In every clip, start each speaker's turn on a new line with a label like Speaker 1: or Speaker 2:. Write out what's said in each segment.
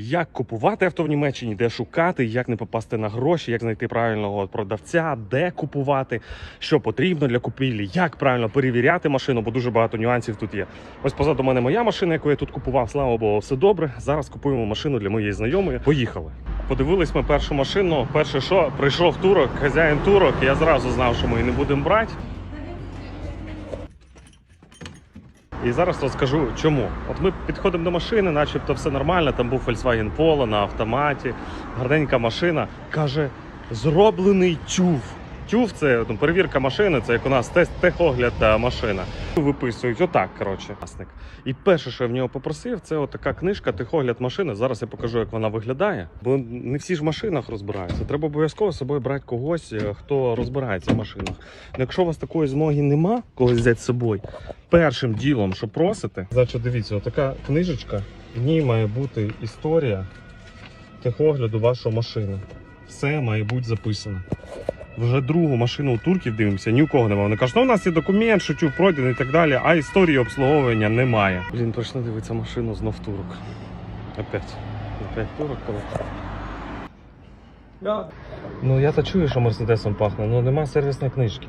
Speaker 1: Як купувати авто в Німеччині, де шукати, як не попасти на гроші, як знайти правильного продавця, де купувати, що потрібно для купівлі, як правильно перевіряти машину, бо дуже багато нюансів тут є. Ось позаду мене моя машина, яку я тут купував. Слава Богу, все добре. Зараз купуємо машину для моєї знайомої. Поїхали. Подивились ми першу машину. Перше, що прийшов турок, хазяїн турок. Я зразу знав, що ми її не будемо брати. І зараз розкажу чому. От ми підходимо до машини, начебто все нормально. Там був Volkswagen Polo на автоматі, гарненька машина. Каже, зроблений тюф. Тюф це ну, перевірка машини, це як у нас тест техогляд машина. Виписують отак, коротше. І перше, що я в нього попросив, це отака книжка техогляд машини. Зараз я покажу, як вона виглядає. Бо не всі ж в машинах розбираються. Треба обов'язково з собою брати когось, е, хто розбирається в машинах. Ну, якщо у вас такої змоги нема, коли взяти з собою, першим ділом, що просите, значить, дивіться, отака книжечка, в ній має бути історія техогляду вашої машини. Все має бути записано. Вже другу машину у турків дивимося, ні у кого немає. Вони кажуть, ну у нас є документ, що тюб пройдений і так далі, а історії обслуговування немає. Блін, точно дивиться машину знов турок. Опять. Опять турок, коротше. Ну я то чую, що мерседесом пахне, але нема сервісної книжки.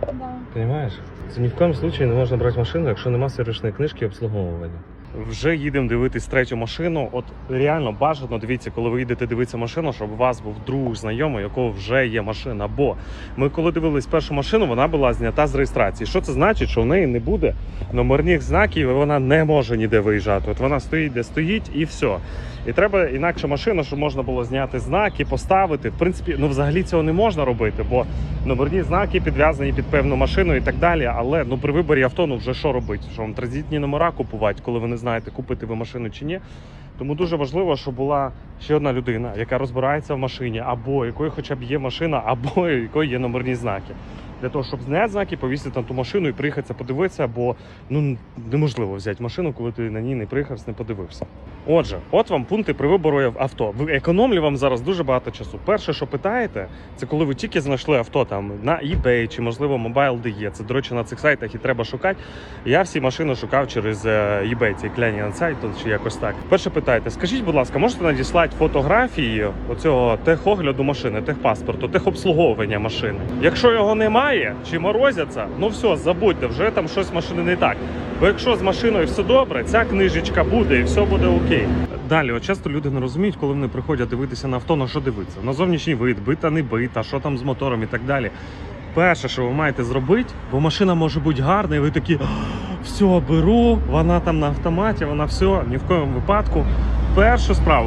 Speaker 2: Да.
Speaker 1: Понимаєш? Це ні в коєму случаї не можна брати машину, якщо нема сервісної книжки обслуговування. Вже їдемо дивитись третю машину. От реально бажано дивіться, коли ви їдете дивитися машину, щоб у вас був друг знайомий, якого вже є машина. Бо ми, коли дивились першу машину, вона була знята з реєстрації. Що це значить? Що в неї не буде номерних знаків, і вона не може ніде виїжджати. От вона стоїть, де стоїть, і все. І треба інакше машину, щоб можна було зняти знаки, поставити. В принципі, ну взагалі цього не можна робити, бо номерні знаки підв'язані під певну машину і так далі. Але ну при виборі авто, ну вже що робити? Що вам транзитні номера купувати, коли ви не знаєте, купити ви машину чи ні. Тому дуже важливо, щоб була ще одна людина, яка розбирається в машині, або якої хоча б є машина, або якої є номерні знаки. Для того, щоб зняти знаки, повісити на ту машину і приїхати подивитися, бо ну неможливо взяти машину, коли ти на ній не приїхав, не подивився. Отже, от вам пункти при вибору авто. Ви економлю вам зараз дуже багато часу. Перше, що питаєте, це коли ви тільки знайшли авто там на eBay чи можливо Mobile.de. Це, до речі, на цих сайтах і треба шукати. Я всі машини шукав через е, eBay, цей клянін сайт чи якось так. Перше питаєте, скажіть, будь ласка, можете надіслати фотографії оцього техогляду машини, техпаспорту, техобслуговування машини? Якщо його немає чи морозяться, ну все, забудьте, вже там щось машини не так. Бо якщо з машиною все добре, ця книжечка буде і все буде окей. Далі, от часто люди не розуміють, коли вони приходять дивитися на авто, на що дивитися. На зовнішній вид, бита, не бита, що там з мотором і так далі. Перше, що ви маєте зробити, бо машина може бути гарна, і ви такі все беру, вона там на автоматі, вона все, ні в коєму випадку. Першу справу.